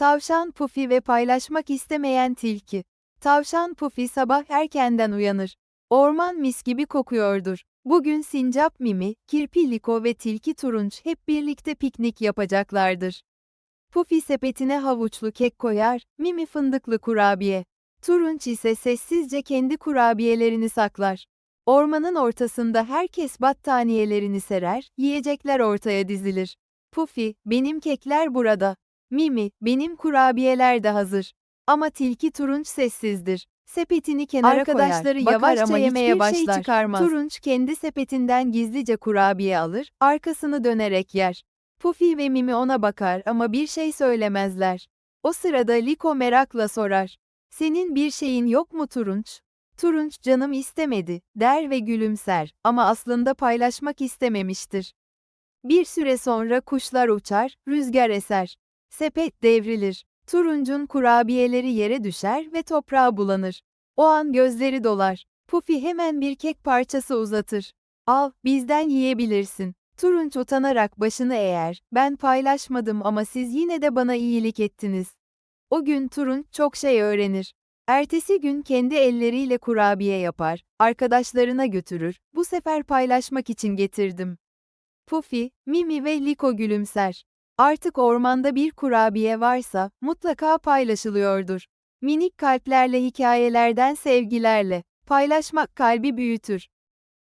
Tavşan Pufi ve paylaşmak istemeyen tilki. Tavşan Pufi sabah erkenden uyanır. Orman mis gibi kokuyordur. Bugün Sincap Mimi, Kirpi Liko ve Tilki Turunç hep birlikte piknik yapacaklardır. Pufi sepetine havuçlu kek koyar, Mimi fındıklı kurabiye. Turunç ise sessizce kendi kurabiyelerini saklar. Ormanın ortasında herkes battaniyelerini serer, yiyecekler ortaya dizilir. Pufi, benim kekler burada. Mimi, benim kurabiyeler de hazır. Ama tilki Turunç sessizdir. Sepetini kenara Arkadaşları koyar, yavaşça ama yemeye şey başlar. çıkarmaz. Turunç kendi sepetinden gizlice kurabiye alır, arkasını dönerek yer. Pufi ve Mimi ona bakar ama bir şey söylemezler. O sırada Liko merakla sorar. Senin bir şeyin yok mu Turunç? Turunç canım istemedi, der ve gülümser ama aslında paylaşmak istememiştir. Bir süre sonra kuşlar uçar, rüzgar eser. Sepet devrilir. Turuncun kurabiyeleri yere düşer ve toprağa bulanır. O an gözleri dolar. Pufi hemen bir kek parçası uzatır. Al, bizden yiyebilirsin. Turunç utanarak başını eğer, ben paylaşmadım ama siz yine de bana iyilik ettiniz. O gün Turunç çok şey öğrenir. Ertesi gün kendi elleriyle kurabiye yapar, arkadaşlarına götürür, bu sefer paylaşmak için getirdim. Pufi, Mimi ve Liko gülümser. Artık ormanda bir kurabiye varsa, mutlaka paylaşılıyordur. Minik kalplerle hikayelerden sevgilerle, paylaşmak kalbi büyütür.